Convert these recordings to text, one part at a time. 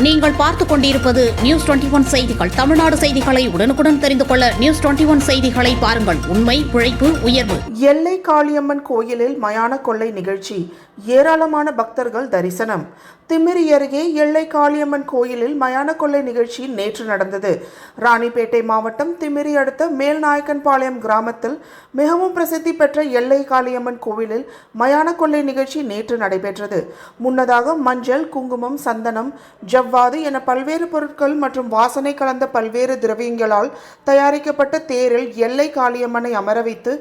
நீங்கள் பார்த்துக் கொண்டிருப்பது நியூஸ் டுவெண்டி ஒன் செய்திகள். தமிழ்நாடு செய்திகளை உடனுக்குடன் தெரிந்து கொள்ள நியூஸ் டுவெண்டி ஒன் செய்திகளை பாருங்கள். உண்மை உழைப்பு உயர்வு. எல்லை காளியம்மன் கோயிலில் மயான கொள்ளை நிகழ்ச்சி. ஏராளமான பக்தர்கள் தரிசனம். திமிரி அருகே எல்லை காளியம்மன் கோயிலில் மயான கொள்ளை நிகழ்ச்சி நேற்று நடந்தது. ராணிப்பேட்டை மாவட்டம் திமிரி அடுத்த மேல்நாயக்கன்பாளையம் கிராமத்தில் மிகவும் பிரசித்தி பெற்ற எல்லை காளியம்மன் கோவிலில் மயான கொள்ளை நிகழ்ச்சி நேற்று நடைபெற்றது. முன்னதாக மஞ்சள் குங்குமம் சந்தனம் ஜவ்வாது என பல்வேறு பொருட்கள் மற்றும் வாசனை கலந்த பல்வேறு திரவியங்களால் தயாரிக்கப்பட்ட தேரில் எல்லை காளியம்மனை அமர வைத்து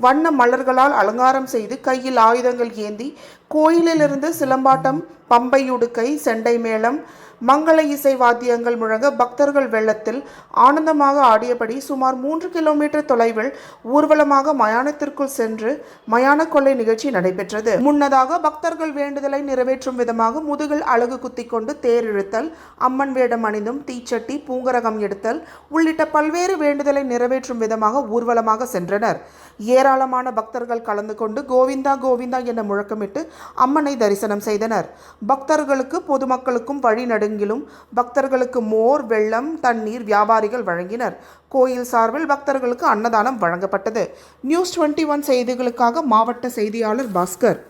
வண்ண மலர்களால் அலங்காரம் செய்து கையில் ஆயுதங்கள் ஏந்தி கோயிலிலிருந்து சிலம்பாட்டம் பம்பை உடுக்கை செண்டை மேளம் மங்கள இசை வாத்தியங்கள் முழங்க பக்தர்கள் வெள்ளத்தில் ஆனந்தமாக ஆடியபடி சுமார் மூன்று கிலோமீட்டர் தொலைவில் ஊர்வலமாக மயானத்திற்குள் சென்று மயான கொள்ளை நிகழ்ச்சி நடைபெற்றது. முன்னதாக பக்தர்கள் வேண்டுதலை நிறைவேற்றும் விதமாக முதுகில் அழகு குத்தி கொண்டு தேர் இழுத்தல் அம்மன் வேடம் அணிந்தும் தீச்சட்டி பூங்கரகம் எடுத்தல் உள்ளிட்ட பல்வேறு வேண்டுதலை நிறைவேற்றும் விதமாக ஊர்வலமாக சென்றனர். ஏராளமான பக்தர்கள் கலந்து கொண்டு கோவிந்தா கோவிந்தா என முழக்கமிட்டு அம்மனை தரிசனம் செய்தனர். பக்தர்களுக்கு பொதுமக்களுக்கும் வழி நடுங்கிலும் பக்தர்களுக்கு மோர் வெள்ளம் தண்ணீர் வியாபாரிகள் வழங்கினர். கோயில் சார்பில் பக்தர்களுக்கு அன்னதானம் வழங்கப்பட்டது. நியூஸ் டுவெண்ட்டி ஒன் செய்திகளுக்காக மாவட்ட செய்தியாளர் பாஸ்கர்.